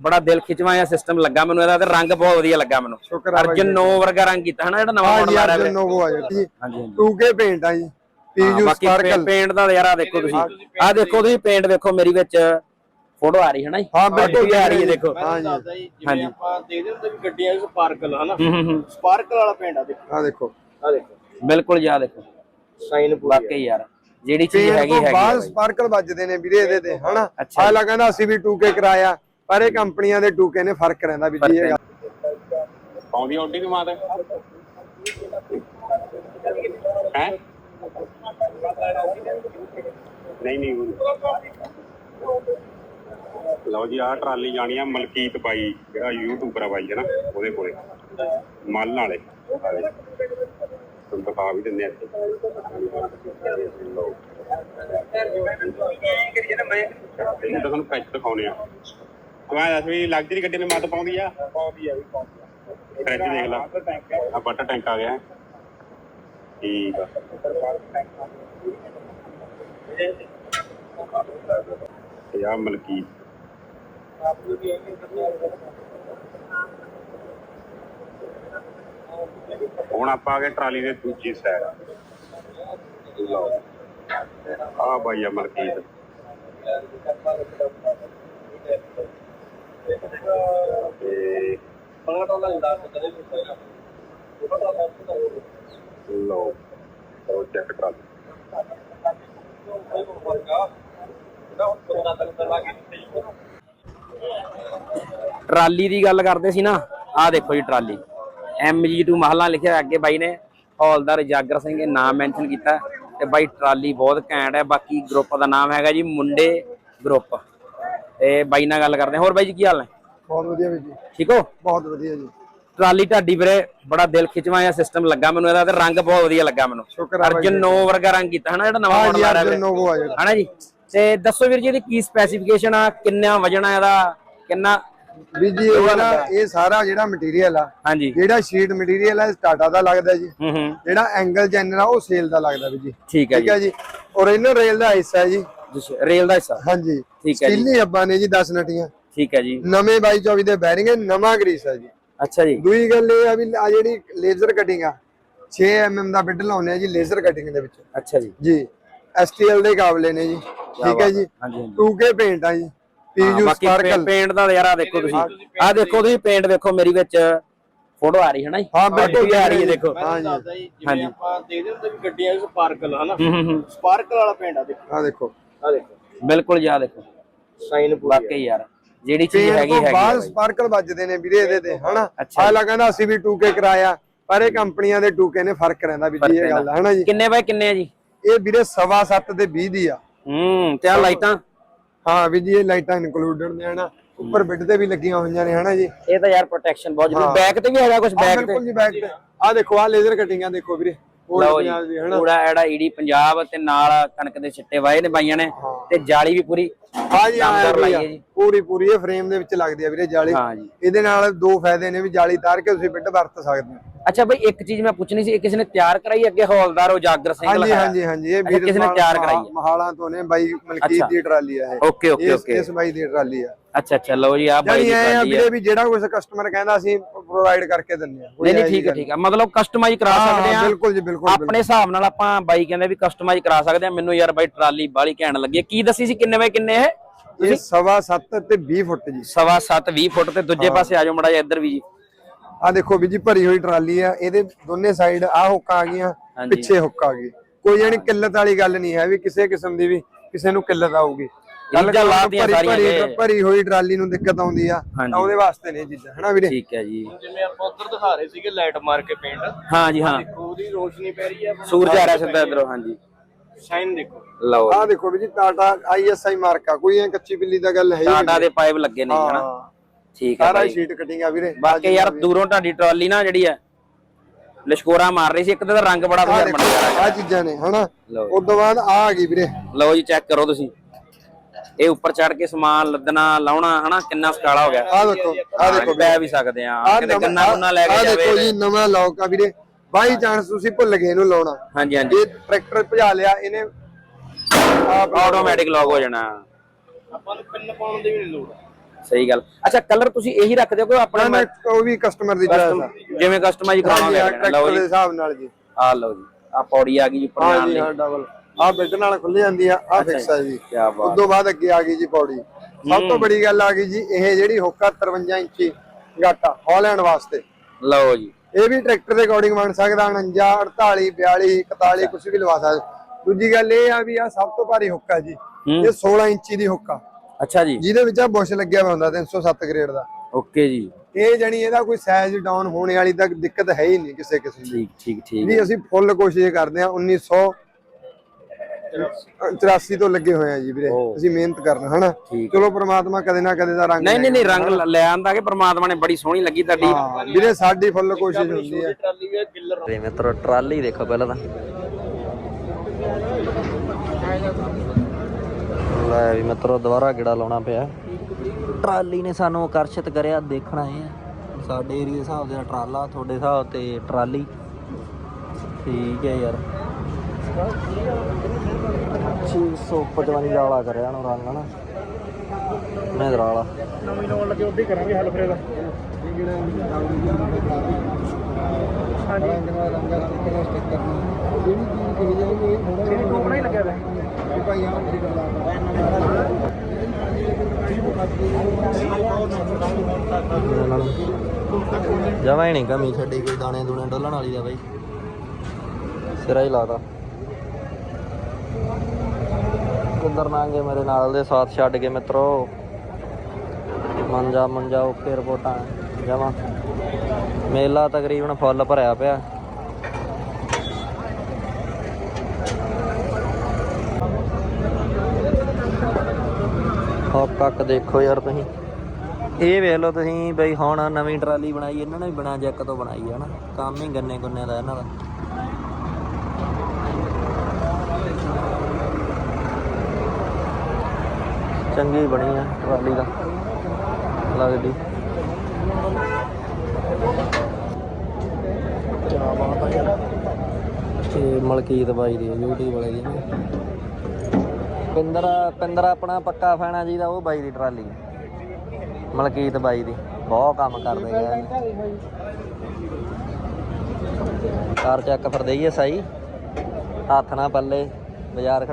ਬੜਾ ਦਿਲ ਖਿਚਵਾਂ ਜਿਹਾ ਸਿਸਟਮ ਲੱਗਾ ਮੈਨੂੰ ਇਹਦਾ ਤੇ ਰੰਗ ਬਹੁਤ ਵਧੀਆ ਲੱਗਾ ਮੈਨੂੰ। ਸ਼ੁਕਰ ਆ ਬਾਈ ਅਰਜਨ 9 ਵਰਗਾ ਰੰਗ ਕੀਤਾ ਹਨਾ ਜਿਹੜਾ ਨਵਾਂ ਹਾਂ ਮਾਡਲ ਜੀ ਆ ਰਿਹਾ ਅਰਜਨ ਨੋਵੋ ਆ ਜੀ। ਹਾਂਜੀ ਹਾਂਜੀ। 2K ਪੇਂਟ ਆ ਜੀ ਪੀਯੂ ਬਾਕੀ ਸਪਾਰਕਲ ਪੇਂਟ ਦਾ ਯਾਰ ਆ ਦੇਖੋ ਤੁਸੀਂ। ਆ ਦੇਖੋ ਤੁਸੀਂ ਪੇਂਟ ਵੇਖੋ ਮੇਰੀ ਵਿੱਚ ਫੋਟੋ ਆ ਰਹੀ ਹੈ ਨਾ ਜੀ। ਹਾਂ ਬਿਲਕੁਲ ਆ ਰਹੀ ਹੈ ਦੇਖੋ। ਹਾਂ ਜੀ। ਦੱਸਦਾ ਜੀ ਜਿਵੇਂ ਆਪਾਂ ਦੇਖਦੇ ਹੁੰਦੇ ਵੀ ਗੱਡੀਆਂ 'ਚ ਸਪਾਰਕਲ ਹਨਾ। ਹੂੰ, ਹੂੰ, ਹੂੰ। ਸਪਾਰਕਲ ਵਾਲਾ ਪਿੰਡ ਆ ਦੇਖੋ। ਆ ਦੇਖੋ। ਆ ਦੇਖੋ। ਬਿਲਕੁਲ ਆ ਦੇਖੋ। ਸਾਈਨ ਪੂਰੀ ਵਾਕਈ ਯਾਰ ਜਿਹੜੀ ਚੀਜ਼ ਪੇਂਟ ਹੈਗੀ ਤੋਂ ਹੈਗੀ ਆ ਬਾਅਦ ਬਾਈ। ਸਪਾਰਕਲ ਵੱਜਦੇ ਨੇ ਵੀਰੇ ਇਹਦੇ ਤੇ ਹਨਾ। ਅੱਛਾ ਆਲਾ ਕਹਿੰਦਾ ਅਸੀਂ ਵੀ 2K ਕਰਾਇਆ। ਪਰ ਇਹ ਕੰਪਨੀਆਂ ਦੇ 2K ਨੇ ਫ਼ਰਕ ਰਹਿੰਦਾ ਵੀ ਜੀ ਇਹ ਗੱਲ ਪਾਉਂਦੀ ਓਡੀ ਦੀ ਮਾਤ? ਹੈ? ਨਹੀਂ ਨਹੀਂ ਲਓ ਜੀ ਆਹ ਟਰਾਲੀ ਜਾਣੀ ਆ ਮਲਕੀਤ ਬਾਈ ਜਿਹੜਾ ਯੂਟਿਊਬਰ ਆ ਬਾਈ ਹੈ ਨਾ ਉਹਦੇ ਕੋਲੇ। ਮੱਲ ਵਾਲੇ ਤੁਹਾਨੂੰ ਦਿਖਾ ਵੀ ਦਿੰਦੇ ਆ ਇੱਥੇ। ਲਓ। ਤੁਹਾਨੂੰ ਪੈਚ ਦਿਖਾਉਣੇ ਆ। ਤੂੰ ਆ ਦੱਸ ਵੀ ਲਗਜ਼ਰੀ ਗੱਡੀ ਨੇ ਮੱਤ ਪਾਉਂਦੀ ਆ। ਪਾਉਂਦੀ ਆ ਵੀ ਫ੍ਰਿਜ ਦੇਖ ਲਾ। ਆ। ਵਾਟਰ ਟੈਂਕ ਆ ਗਿਆ। ਠੀਕ ਆ। ਇਹ ਆ ਮਲਕੀ ਹੁਣ ਆਪਾਂ ਆ ਗਏ ਟਰਾਲੀ ਦੇ ਦੂਜੀ ਸਾਈਡ ਲਓ। ਆ ਬਾਈ ਆ ਮਲਕੀਤ ਤੇ ਲਓ ਉਹ ਚੈੱਕ ਟਰਾਲੀ ਟਰਾਲੀ ਦੀ ਗੱਲ ਕਰਦੇ ਸੀ ਨਾ, ਆਹ ਦੇਖੋ ਜੀ ਟਰਾਲੀ। MG2 ਮਹਲਾ ਲਿਖਿਆ ਅੱਗੇ ਬਾਈ ਨੇ, ਹੌਲਦਾਰ ਜਾਗਰ ਸਿੰਘ ਇਹ ਨਾਮ ਮੈਂਸ਼ਨ ਕੀਤਾ ਤੇ ਬਾਈ ਟਰਾਲੀ ਬਹੁਤ ਘੈਂਟ ਹੈ, ਬਾਕੀ ਗਰੁੱਪ ਦਾ ਨਾਮ ਹੈਗਾ ਜੀ ਮੁੰਡੇ ਗਰੁੱਪ ਤੇ ਬਾਈ ਨਾਲ ਗੱਲ ਕਰਦੇ ਹਾਂ। ਹੋਰ ਬਾਈ ਜੀ ਕੀ ਹਾਲ ਨੇ? ਬਹੁਤ ਵਧੀਆ ਵੀ ਜੀ। ਠੀਕ ਹੋ? ਬਹੁਤ ਵਧੀਆ ਜੀ। ਟਰਾਲੀ ਢਾਡੀ ਵੀਰੇ ਬੜਾ ਦਿਲ ਖਿਚਵਾਂ ਜਿਹਾ ਸਿਸਟਮ ਲੱਗਾ ਮੈਨੂੰ ਇਹਦਾ ਤੇ ਰੰਗ ਬਹੁਤ ਵਧੀਆ ਲੱਗਾ ਮੈਨੂੰ। ਸ਼ੁਕਰ ਆ ਬਾਈ ਅਰਜਨ 9 ਵਰਗਾ ਰੰਗ ਕੀਤਾ ਹਨਾ ਜਿਹੜਾ ਨਵਾਂ ਹਾਂ ਮਾਡਲ ਜੀ ਆ ਰਿਹਾ ਵੀਰੇ? ਨੋਵੋ ਆ ਜੀ ਹਨਾ ਜੀ? ਤੇ ਦੱਸੋ ਵੀਰ ਜੀ ਇਹਦੀ ਕੀ ਸਪੈਸੀਫਿਕੇਸ਼ਨ ਆ? ਕਿੰਨਾ ਵਜਨ ਆ ਇਹਦਾ? ਕਿੰਨਾ ਵੀ ਜੀ ਇਹ ਨਾ ਇਹ ਸਾਰਾ ਜਿਹੜਾ ਮਟੀਰੀਅਲ ਆ ਹਾਂਜੀ। ਜਿਹੜਾ ਸ਼ੀਟ ਮਟੀਰੀਅਲ ਆ ਟਾਟਾ ਦਾ ਲੱਗਦਾ ਜੀ। ਹੂੰ ਹੂੰ। ਜਿਹੜਾ ਐਂਗਲ ਜੈਨਰ ਆ ਉਹ ਸੇਲ ਦਾ ਲੱਗਦਾ ਵੀ ਜੀ। ਠੀਕ ਹੈ ਜੀ। ਜੀ। ਔਰ ਇਹਨਾਂ ਰੇਲ ਦਾ ਹਿੱਸਾ ਹੈ ਜੀ। ਰੇਲ ਦਾ ਹਿੱਸਾ। ਹਾਂਜੀ। ਠੀਕ ਹੈ ਜੀ। ਸਟੀਲੀ ਹੱਬਾਂ ਨੇ ਜੀ 10 ਨਟੀਆਂ। ਠੀਕ ਹੈ ਜੀ। ਨਵੇਂ 2224 ਦੇ ਬੈਰਿੰਗ ਹੈ ਨਵਾਂ ਗਰੀਸ ਹੈ ਜੀ। ਅੱਛਾ ਜੀ। ਦੂਈ ਗੱਲ ਇਹ ਆ ਵੀ ਆ ਜਿਹੜੀ ਲੇਜ਼ਰ ਕਟਿੰਗ ਆ 6 mm ਦਾ ਬਿੱਡ ਲਾਉਨੇ ਆ ਜੀ ਲੇਜ਼ਰ ਕਟਿੰਗ ਦੇ ਵਿੱਚ। ਅੱਛਾ ਜੀ। ਜੀ STL ਦੇ ਕਾਬਲੇ ਨੇ ਜੀ। ਠੀਕ ਹੈ ਜੀ। ਹਾਂਜੀ ਹਾਂਜੀ। 2K ਪੇਂਟ ਆ ਜੀ। ਪੀਯੂ ਸਪਾਰਕਲ ਪੇਂਟ ਦਾ ਯਾਰ ਆ ਦੇਖੋ ਤੁਸੀਂ। ਆ ਦੇਖੋ ਤੁਸੀਂ ਪੇਂਟ ਵੇਖੋ ਮੇਰੀ ਵਿੱਚ ਫੋਟੋ ਆ ਰਹੀ ਹੈ ਨਾ ਜੀ। ਹਾਂ ਬਿਲਕੁਲ ਆ ਰਹੀ ਹੈ ਦੇਖੋ। ਮੈਂ ਤੁਹਾਨੂੰ ਦੱਸਦਾ ਜੀ ਜਿਵੇਂ ਆਪਾਂ ਦੇਖਦੇ ਹੁੰਦੇ ਵੀ ਗੱਡੀਆਂ 'ਚ ਸਪਾਰਕਲ ਹਨਾ ਸਪਾਰਕਲ ਵਾਲਾ ਪਿੰਡ ਆ ਦੇਖੋ। ਆ ਦੇਖੋ। ਆ ਦੇਖੋ। ਬਿਲਕੁਲ ਆ ਦੇਖੋ। ਸਾਈਨ ਪੂਰੀ ਵਾਕਈ ਯਾਰ ਜਿਹੜੀ ਚੀਜ਼ ਹੈਗੀ ਹੈਗੀ ਬਾਈ। ਸਪਾਰਕਲ ਵੱਜਦੇ ਨੇ ਵੀਰੇ ਇਹਦੇ ਤੇ ਹਨਾ? ਆਲਾ ਕਹਿੰਦਾ ਅਸੀਂ ਵੀ 2K ਕਰਾਇਆ ਪਰ ਇਹ ਕੰਪਨੀਆਂ ਦੇ 2K ਨੇ ਫ਼ਰਕ ਰਹਿੰਦਾ ਵੀ ਜੀ ਇਹ ਗੱਲ ਆ, ਹਨਾ ਜੀ? ਕਿੰਨੇ ਬਾਈ ਕਿੰਨੇ ਆ ਜੀ? ਇਹ ਵੀਰੇ ਸਵਾ ਸੱਤ ਤੇ 20 ਦੀ ਆ। ਹੂੰ ਤੇ ਆ ਲਾਈਟਾਂ? ਹਾਂ ਵੀ ਜੀ ਇਹ ਲਾਈਟਾਂ ਇਨਕਲੂਡਡ ਨੇ ਹਨਾ? ਉੱਪਰ ਬੈੱਡ ਤੇ ਵੀ ਲੱਗੀਆਂ ਹੋਈਆਂ ਨੇ ਹਨਾ ਜੀ? ਇਹ ਤਾਂ ਯਾਰ ਪ੍ਰੋਟੈਕਸ਼ਨ ਬਹੁਤ ਜ਼ਰੂਰੀ। ਹਾਂ। ਬੈਕ ਤੇ ਵੀ ਹੈਗਾ ਕੁਝ ਬੈਕ ਤੇ? ਬਿਲਕੁਲ ਜੀ ਬੈਕ ਤੇ। ਆ ਦੇਖੋ ਆ ਲੇਜ਼ਰ ਕਟਿੰਗਾਂ ਦੇਖੋ ਵੀਰੇ। ਲਓ ਜੀ ਪੂਰਾ ਐੜਾ ਈਡੀ ਪੰਜਾਬ ਤੇ ਨਾਲ ਕਣਕ ਦੇ ਛਿੱਟੇ ਵਾਏ ਨੇ ਬਾਈਆਂ ਨੇ ਤੇ ਜਾਲੀ ਵੀ ਪੂਰੀ ਹਾਂ ਜੀ। ਹੈ ਜੀ। ਪੂਰੀ ਪੂਰੀ ਇਹ ਫਰੇਮ ਦੇ ਵਿੱਚ ਲੱਗਦੀ ਆ ਵੀਰੇ ਜਾਲੀ। ਇਹਦੇ ਨਾਲ ਦੋ ਫਾਇਦੇ ਨੇ ਵੀ ਜਾਲੀ ਤਾਰ ਕੇ ਤੁਸੀਂ ਬਿੱਡ ਵਰਤ ਸਕਦੇ ਹੋ। ਅੱਛਾ ਬਈ ਇੱਕ ਚੀਜ਼ ਮੈਂ ਪੁੱਛਣੀ ਸੀ ਇਹ ਕਿਸੇ ਨੇ ਤਿਆਰ ਕਰਾਈ ਅੱਗੇ ਹੌਲਦਾਰ ਉਜਾਗਰ ਸਿੰਘ ਹਾਂਜੀ ਲਗਾਇਆ ਹਾਂਜੀ ਹਾਂਜੀ ਇਹ ਵੀਰ ਕਿਸੇ ਨੇ ਤਿਆਰ ਕਰਾਈ। ਮਹਾਲਾਂ ਤੋਂ ਨੇ ਬਾਈ ਮਲਕੀਤ। ਦੀ ਟਰਾਲੀ ਆ ਇਹ। Okay okay okay. ਇਸ ਬਾਈ ਦੀ ਟਰਾਲੀ ਆ। ਅੱਛਾ ਅੱਛਾ ਲਓ ਜੀ ਆ ਬਾਈ ਦੀ ਆ ਟਰਾਲੀ ਹੈ ਵੀਰੇ ਵੀ ਜਿਹੜਾ ਕੁਝ ਕਸਟਮਰ ਕਹਿੰਦਾ ਅਸੀਂ ਪ੍ਰੋਵਾਈਡ ਕਰਕੇ ਦਿੰਦੇ ਆ ਕੋਈ ਨਹੀਂ ਨਹੀਂ ਇਹੋ ਠੀਕ ਹੈ ਠੀਕ ਹੈ। ਮਤਲਬ ਕਸਟਮਾਈਜ਼ ਕਰਾ ਸਕਦੇ ਆ ਬਿਲਕੁਲ ਜੀ ਬਿਲਕੁਲ ਆਪਣੇ ਹਿਸਾਬ ਨਾਲ ਆਪਾਂ ਬਾਈ ਕਹਿੰਦੇ ਵੀ ਕਸਟਮਾਈਜ਼ ਕਰਾ ਸਕਦੇ ਆ ਮੈਨੂੰ ਯਾਰ ਬਾਈ ਟਰਾਲੀ ਬਾਲੀ ਘੈਂਟ ਲੱਗੀ। ਕੀ ਦੱਸੀ ਸੀ? ਕਿੰਨੇ ਬਾਈ ਕਿੰਨੇ ਹੈ? ਇਹ ਸਵਾ ਸੱਤ ਤੇ 20 ਫੁੱਟ ਜੀ। ਸਵਾ 7 20 ਫੁੱਟ ਤੇ ਦੂਜੇ ਪਾਸੇ ਆ ਜਾਓ ਮੜਾ ਜਿਹਾ ਇੱਧਰ ਵੀ ਜੀ। ਆ ਦੇਖੋ ਵੀ ਜੀ ਭਰੀ ਹੋਈ ਟਰਾਲੀ ਆ ਇਹਦੇ ਦੋਨੇ ਸਾਈਡ ਆ ਹੁੱਕ ਆ ਗਈਆਂ ਹਾਂਜੀ। ਪਿੱਛੇ ਹੁੱਕ ਆ ਗਈ। ਕੋਈ ਜਾਨੀ ਕਿੱਲਤ ਵਾਲੀ ਗੱਲ ਨਹੀਂ ਹੈ ਵੀ ਕਿਸੇ ਕਿਸਮ ਦੀ ਵੀ ਕਿਸੇ ਨੂੰ ਕਿੱਲਤ ਆਊਗੀ। ਗੱਲ ਚੀਜ਼ਾਂ ਕਰੋ ਲਾਤੀਆਂ ਭਰੀ- ਸਾਰੀਆਂ ਭਰੀ- ਨੇ। ਭਰੀ ਹੋਈ ਟਰਾਲੀ ਨੂੰ ਦਿੱਕਤ ਆਉਂਦੀ ਆ ਹਾਂਜੀ। ਤਾਂ ਉਹਦੇ ਵਾਸਤੇ ਨੇ ਇਹ ਚੀਜ਼ਾਂ ਹਨਾ ਵੀਰੇ? ਠੀਕ ਹੈ ਜੀ। ਜਿਵੇਂ ਆਪਾਂ ਉੱਧਰ ਦਿਖਾ ਰਹੇ ਸੀਗੇ ਲਾਈਟ ਮਾਰ ਕੇ ਪਿੰਡ ਹਾਂ ਜੀ ਹਾਂ। ਦੇਖੋ ਉਹਦੀ ਰੋਸ਼ਨੀ ਪੈ ਰਹੀ ਹੈ ਸੂਰਜ ਆ ਰਿਹਾ ਸਿੱਧਾ ਇੱਧਰੋਂ ਹਾਂਜੀ। ਸਾਈਨ ਦੇਖੋ। ਲਓ ਆ ਦੇਖੋ ਵੀ ਜੀ ਟਾਟਾ ਆਈਐਸਆਈ ਮਾਰਕਾ ਕੋਈ ਐ ਕੱਚੀ ਬਿੱਲੀ ਦਾ ਗੱਲ ਹੈ ਹੀ ਟਾਟਾ ਦੇ ਪਾਈਪ ਲੱਗੇ ਨੇ ਜੀ, ਹਨਾ। ਹਾਂ। ਠੀਕ ਹੈ ਸਾਰਾ ਸ਼ੀਟ ਕਟਿੰਗ ਆ ਵੀਰੇ। ਬਾਕੀ ਯਾਰ ਦੂਰੋਂ ਤੁਹਾਡੀ ਟਰਾਲੀ ਨਾ ਜਿਹੜੀ ਹੈ ਲਿਸ਼ਕੋਰਾ ਮਾਰ ਰਹੀ ਸੀ ਇੱਕ ਤਾਂ ਰੰਗ ਬੜਾ ਆ ਵਧੀਆ ਦੇਖੋ ਬਣਿਆ ਆ ਚੀਜ਼ਾਂ ਨੇ ਹਨਾ? ਉਸ ਤੋਂ ਬਾਅਦ ਆ ਆ ਗਈ ਵੀਰੇ। ਲਓ ਜੀ ਚੈੱਕ ਕਰੋ ਤੁਸੀਂ। ਇਹ ਉੱਪਰ ਚੜ ਕੇ ਸਮਾਨ ਲੱਦਣਾ ਲਾਉਣਾ ਹਨਾ ਕਿੰਨਾ ਸਕਾਲਾ ਹੋ ਗਿਆ। ਆ ਦੇਖੋ ਆ ਦੇਖੋ ਬੈ ਵੀ ਸਕਦੇ ਆ ਆ ਕਿਤੇ ਕੰਨਾ ਕੁੰਨਾ ਲੈ ਆ ਕੇ ਦੇਖੋ ਜਾਵੇ ਜੀ ਨਵਾਂ ਲੌਕ ਆ ਵੀਰੇ। ਬਾਈ ਚਾਂਸ ਤੁਸੀਂ ਭੁੱਲ ਗਏ ਇਹਨੂੰ ਲਾਉਣਾ। ਹਾਂਜੀ ਹਾਂਜੀ। ਇਹ ਟਰੈਕਟਰ ਭਜਾ ਲਿਆ ਇਹਨੇ ਆਪ ਆਟੋਮੈਟਿਕ ਲੌਕ ਹੋ ਜਾਣਾ। ਆਪਾਂ ਨੂੰ ਪਿੰਨ ਪਾਉਣ ਦੀ ਵੀ ਨਹੀਂ ਲੋੜ। ਸਹੀ ਗੱਲ। ਅੱਛਾ ਕਲਰ ਤੁਸੀਂ ਇਹੀ ਰੱਖਦੇ ਹੋ ਕਿ ਆਪਣਾ ਨਾ ਉਹ ਵੀ ਕਸਟਮਰ ਦੀ ਚੋਇਸ ਆ ਜਿਵੇਂ ਕਸਟਮਾਈਜ਼ ਹੋਵੇ ਲਓ ਦੇ ਜੀ। ਹਿਸਾਬ ਨਾਲ ਜੀ। ਆ ਲਓ ਜੀ। ਆ ਪੌੜੀ ਆ ਗਈ ਜੀ ਉੱਪਰ ਜਾਣ ਜੀ ਲਈ ਹਾਂ ਡਬਲ ਆ ਬੈਡ ਨਾਲ ਖੁੱਲ ਜਾਂਦੀ ਆ ਆ ਫਿਕਸ ਆ ਜੀ। ਕੀ ਬਾਤ। ਉਸ ਤੋਂ ਬਾਅਦ ਅੱਗੇ ਆ ਗਈ ਜੀ ਪੌੜੀ। ਸਭ ਤੋਂ ਬੜੀ ਗੱਲ ਆ ਗਈ ਜੀ ਇਹ ਜਿਹੜੀ ਹੁੱਕਾ 53 ਇੰਚੀ ਗਾਟਾ ਹਾਲੈਂਡ ਵਾਸਤੇ। ਲਓ ਜੀ। ਇਹ ਵੀ ਟਰੈਕਟਰ ਦੇ ਅਕੋਰਡਿੰਗ ਬਣ ਸਕਦਾ 49 48 42 41 ਕੁਝ ਵੀ ਲਵਾ ਸਕਦਾ। ਦੂਜੀ ਗੱਲ ਇਹ ਆ ਵੀ ਆ ਸਭ ਤੋਂ ਭਾਰੀ ਹੁੱਕਾ ਜੀ। ਇਹ 16 ਇੰਚੀ ਦੀ ਹੁੱਕਾ ਅੱਛਾ ਜੀ। ਜਿਹਦੇ ਵਿੱਚ ਆ ਬੁਸ਼ ਲੱਗਿਆ ਹੋਇਆ ਹੁੰਦਾ 307 ਗ੍ਰੇਡ ਦਾ। ਓਕੇ ਜੀ। ਇਹ ਜਣੀ ਇਹਦਾ ਕੋਈ ਸਾਈਜ਼ ਡਾਊਨ ਹੋਣੇ ਵਾਲੀ ਤਾਂ ਦਿੱਕਤ ਹੈ ਹੀ ਨਹੀਂ ਕਿਸੇ ਕਿਸਮ ਦੀ। ਠੀਕ ਠੀਕ ਠੀਕ। ਜੀ ਅਸੀਂ ਫੁੱਲ ਕੋਸ਼ਿਸ਼ ਕਰਦੇ ਆ 1984 ਤੋਂ ਲੱਗੇ ਹੋਏ ਆ ਜੀ ਵੀਰੇ। ਅਸੀਂ ਮਿਹਨਤ ਕਰਨਾ ਹਨਾ। ਚਲੋ ਪ੍ਰਮਾਤਮਾ ਕਦੇ ਨਾ ਕਦੇ ਦਾ ਰੰਗ ਨਹੀਂ ਨਹੀਂ ਨਹੀਂ ਰੰਗ ਲ- ਆਂਦਾ ਕਿ ਪ੍ਰਮਾਤਮਾ ਨੇ ਬੜੀ ਸੋਹਣੀ ਲੱਗੀ ਤੁਹਾਡੀ। ਵੀਰੇ ਸਾਡੀ ਫੁੱਲ ਕੋਸ਼ਿਸ਼ ਹੁੰਦੀ ਹੈ ਟਰਾਲੀ ਵੀ ਕਿੱਲਰ ਤੇ ਮਿੱਤਰੋ ਟਰਾਲੀ ਦੇਖੋ ਪਹਿਲਾਂ ਤਾਂ। ਲੈ ਵੀ ਮਿੱਤਰੋ ਦੁਬਾਰਾ ਗੇੜਾ ਲਾਉਣਾ ਪਿਆ। ਟਰਾਲੀ ਨੇ ਸਾਨੂੰ ਆਕਰਸ਼ਿਤ ਕਰਿਆ ਦੇਖਣਾ ਇਹ ਆ ਸਾਡੇ ਏਰੀਆ ਦੇ ਹਿਸਾਬ ਦੇ ਨਾਲ ਟਰਾਲਾ ਤੁਹਾਡੇ ਹਿਸਾਬ ਤੇ ਟਰਾਲੀ। ਠੀਕ ਹੈ ਯਾਰ। 655 ਵਾਲਾ ਕਰਿਆ ਉਹਨੂੰ ਰੰਗ ਨਾ ਮਹਿੰਦਰਾ ਵਾਲਾ ਨਵੀਂ ਨਵਾਂ ਲੱਗੇ ਹੀ ਕਰਾਂਗੇ ਹੱਲ ਫਿਰ ਇਹਦਾ। ਜਿਹੜੀ ਕੋਪਣਾ ਹੀ ਲੱਗਿਆ ਹੋਇਆ ਜਮਾ ਹੀ ਨਹੀਂ ਕਮੀ ਛੱਡੀ ਕੋਈ ਦਾਣੇ ਦੂਣੇ ਡੋਲਣ ਵਾਲੀ ਦਾ ਬਾਈ। ਸਿਰਾ ਹੀ ਲਾਤਾ। ਕੁੰਦਰ ਨਾਂਗੇ ਮੇਰੇ ਨਾਲ ਦੇ ਸਾਥ ਛੱਡ ਕੇ ਮਿੱਤਰੋ। ਮੰਜਾ ਮੰਜਾ ਓਕੇ ਰਿਪੋਰਟਾਂ, ਜਮਾ। ਮੇਲਾ ਤਕਰੀਬਨ ਫੁੱਲ ਭਰਿਆ ਪਿਆ। ਹੱਕ ਕੱਕ ਦੇਖੋ ਯਾਰ ਤੁਸੀਂ। ਇਹ ਵੇਖ ਲਓ ਤੁਸੀਂ ਬਈ ਹੁਣ ਨਵੀਂ ਟਰਾਲੀ ਬਣਾਈ, ਇਹਨਾਂ ਨੇ ਵੀ ਬਿਨਾਂ ਜੈਕ ਤੋਂ ਬਣਾਈ ਹੈ ਨਾ। ਕੰਮ ਹੀ ਗੰਨੇ ਗੁੰਨੇ ਦਾ ਇਹਨਾਂ ਦਾ। ਚੰਗੀ ਬਣੀ ਆ ਟਰਾਲੀ ਦਾ ਲੱਗਦੀ। ਤੇ ਮਲਕੀਤ ਬਾਈ ਦੀ YouTube ਵਾਲੇ ਦੀ ਪਿੰਦਰ ਪਿੰਦਰ ਆਪਣਾ ਪੱਕਾ ਫੈਣਾ ਜੀ ਦਾ, ਉਹ ਬਾਈ ਦੀ ਟਰਾਲੀ। ਮਲਕੀਤ ਬਾਈ ਦੀ। ਬਹੁਤ ਕੰਮ ਕਰਦੇ ਗਏ ਕਾਰ ਚੱਕ ਫਿਰ ਦਈਏ ਸਾਈ। ਹੱਥ ਨਾ ਪੱਲੇ, ਬਾਜ਼ਾਰ ਖੜੀ